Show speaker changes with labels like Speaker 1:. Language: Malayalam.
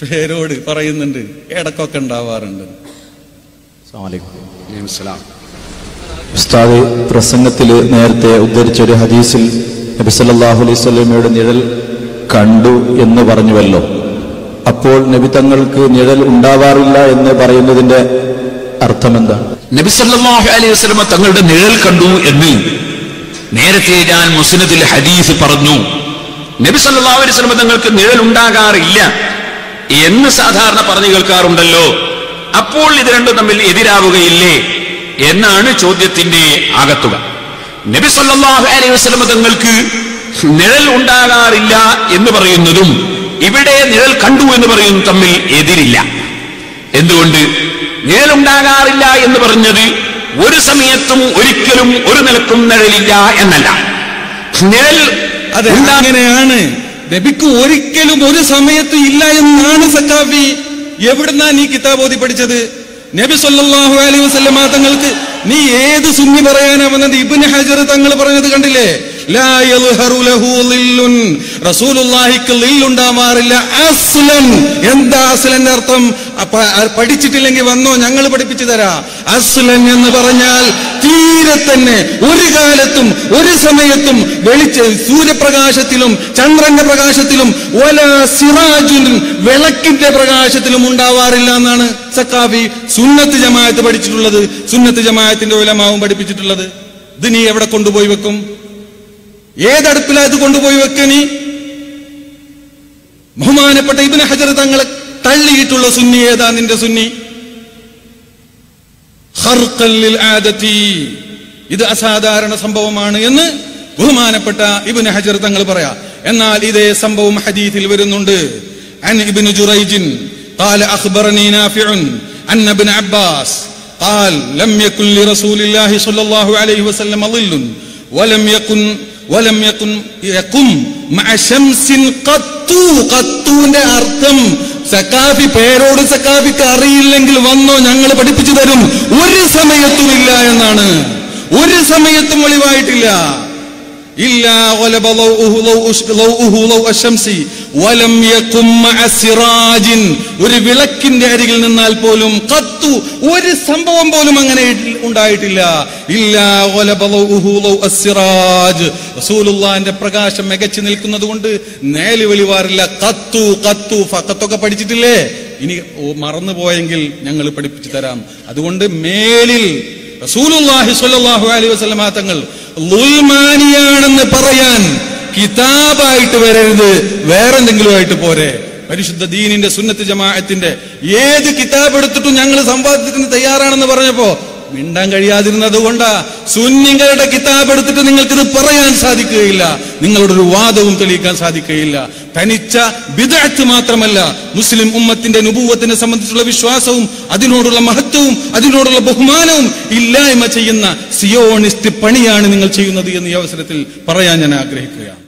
Speaker 1: പേരോട് പറയുന്നുണ്ട് ഇടക്കൊക്കെ ഉണ്ടാവാറുണ്ട്.
Speaker 2: ഉസ്താദ് പ്രസംഗത്തിൽ നേരത്തെ ഉദ്ധരിച്ച ഒരു ഹദീസിൽ നബി സല്ലാഹു അലൈഹി സ്വലമയുടെ നിഴൽ കണ്ടു എന്ന് പറഞ്ഞുവല്ലോ. അപ്പോൾ നബി തങ്ങൾക്ക് നിഴൽ ഉണ്ടാവാറില്ല എന്ന് പറയുന്നതിന്റെ അർത്ഥം അർത്ഥമെന്താ?
Speaker 3: നബി സല്ലാഹു അലൈഹി വസല്ലമ തങ്ങളുടെ നിഴൽ കണ്ടു എന്ന് നേരത്തെ ഞാൻ മുസ്ലിത്തിൽ ഹദീസ് പറഞ്ഞു. നബി സല്ലല്ലാഹു അലൈഹി വസല്ലം തങ്ങൾക്ക് നിഴൽ ഉണ്ടാകാറില്ല എന്ന് സാധാരണ പറഞ്ഞു കേൾക്കാറുണ്ടല്ലോ. അപ്പോൾ ഇത് രണ്ടും തമ്മിൽ എതിരാവുകയില്ലേ എന്നാണ് ചോദ്യത്തിന്റെ ആകത്തുക. നബി സല്ലല്ലാഹു അലൈഹി വസല്ലം തങ്ങൾക്ക് നിഴൽ ഉണ്ടാകാറില്ല എന്ന് പറയുന്നതും ഇവിടെ നിഴൽ കണ്ടു എന്ന് പറയുന്നതും തമ്മിൽ എതിരില്ല. എന്തുകൊണ്ട്? നിഴലുണ്ടാകാറില്ല എന്ന് പറഞ്ഞത് ഒരു സമയത്തും ഒരിക്കലും ഒരു നിലക്കും നിഴലില്ല എന്നല്ല. നിഴൽ
Speaker 1: അതെ.
Speaker 3: ഉണ്ടാ-
Speaker 1: അങ്ങനെയാണ്. നബിക്ക് ഒരിക്കലും ഒരു സമയത്തും ഇല്ല എന്നാണ് സക്കാഫി എവിടുന്നാ നീ കിതാബ് ഓതി പഠിച്ചത്? നബി സല്ലാഹു അലൈഹി വസല്ലമ തങ്ങൾക്ക് നീ ഏത് സുന്നി പറയാനാ വന്നത്? ഇബ്നു ഹജർ തങ്ങൾ പറഞ്ഞത് കണ്ടില്ലേ? റസൂലുള്ളാഹിക്ക് അസ്ലൻ. എന്താ അസ്ലന്റെ അർത്ഥം? പഠിച്ചിട്ടില്ലെങ്കിൽ വന്നോ? ഞങ്ങൾ പഠിപ്പിച്ചു തരാ. അസ്ലൻ എന്ന് പറഞ്ഞാൽ തീരെ തന്നെ ഒരു കാലത്തും ഒരു സമയത്തും വെളിച്ച സൂര്യപ്രകാശത്തിലും ചന്ദ്രന്റെ പ്രകാശത്തിലും ഒല സിറാജുൻ വിളക്കിന്റെ പ്രകാശത്തിലും ഉണ്ടാവാറില്ല എന്നാണ് സക്കാഫി സുന്നത്ത് ജമായത്ത് പഠിച്ചിട്ടുള്ളത്. സുന്നത്ത് ജമായത്തിന്റെ ഉലമാവും പഠിപ്പിച്ചിട്ടുള്ളത്. ഇത് നീ എവിടെ കൊണ്ടുപോയി വെക്കും? ഏതടുപ്പിലാ ഇത് കൊണ്ടുപോയി വെക്ക നീ ബഹുമാനപ്പെട്ട ഇബിന് ഹജർ തങ്ങളെ തള്ളിയിട്ടുള്ള സുന്നി ഏതാ നിന്റെ സുന്നി ഖർഖൻ ലിൽ ആദത്തി. ഇത് അസാധാരണ സംഭവമാണ് എന്ന് ബഹുമാനപ്പെട്ട ഇബ്നു ഹജർ തങ്ങൾ പറയാ എന്നാൽ ഇതേ സംഭവം ഹദീസിൽ വരുന്നുണ്ട് عن ابن جريج قال أخبرني نافع أن ابن عباس قال لم يكن لرسول الله صلى الله عليه وسلم ظل ولم يكن വലം യക്കും യക്കും കത്തു കത്തുവിന്റെ അർത്ഥം സക്കാഫി പേരോട് സക്കാഫിക്ക് അറിയില്ലെങ്കിൽ വന്നോ ഞങ്ങൾ പഠിപ്പിച്ചു തരും. ഒരു സമയത്തും ഇല്ല എന്നാണ്. ഒരു സമയത്തും ഒളിവായിട്ടില്ല. ഇല്ല غلب ضوءه ضوء ضوءه ضوء الشمس ولم يقم مع سراج ഒരു വിളക്കിന്റെ അരികിൽ നിന്നാൽ പോലും കത്തു ഒരു സംഭവം പോലും അങ്ങനെ ഉണ്ടായിട്ടില്ല ഇല്ല غلب ضوءه ضوء السراج റസൂലുള്ളാഹിന്റെ പ്രകാശം മികച്ചു നിൽക്കുന്നത് കൊണ്ട് നേല് വെളിവാറില്ല കത്തു കത്തു ഫക്കത്തൊക്കെ പഠിച്ചിട്ടില്ലേ ഇനി ഓ, മറന്നുപോയെങ്കിൽ ഞങ്ങൾ പഠിപ്പിച്ചു തരാം അതുകൊണ്ട് മേലിൽ റസൂലുള്ളാഹി സ്വല്ലല്ലാഹു അലൈഹി വസല്ലമ തങ്ങൾ ളുൽമാനിയാണെന്ന് പറയാൻ കിതാബായിട്ട് വരരുത്. വേറെന്തെങ്കിലും ആയിട്ട് പോരെ. പരിശുദ്ധ ദീനിന്റെ സുന്നത്ത് ജമാഅത്തിന്റെ ഏത് കിതാബ് എടുത്തിട്ടും ഞങ്ങൾ സംവാദത്തിന് തയ്യാറാണെന്ന് പറഞ്ഞപ്പോ മിണ്ടാൻ കഴിയാതിരുന്നത് കൊണ്ടാ സുന്നിങ്ങളുടെ കിതാബ് എടുത്തിട്ട് നിങ്ങൾക്കിത് പറയാൻ സാധിക്കുകയില്ല. നിങ്ങളുടെ ഒരു വാദവും തെളിയിക്കാൻ സാധിക്കുകയില്ല. തനിച്ച ബിദഅത്ത് മാത്രമല്ല മുസ്ലിം ഉമ്മത്തിന്റെ നുപൂവത്തിനെ സംബന്ധിച്ചുള്ള വിശ്വാസവും അതിനോടുള്ള മഹത്വവും അതിനോടുള്ള ബഹുമാനവും ഇല്ലായ്മ ചെയ്യുന്ന സിയോണിസ്റ്റ് പണിയാണ് നിങ്ങൾ ചെയ്യുന്നത് എന്ന് ഈ അവസരത്തിൽ പറയാൻ ഞാൻ ആഗ്രഹിക്കുകയാണ്.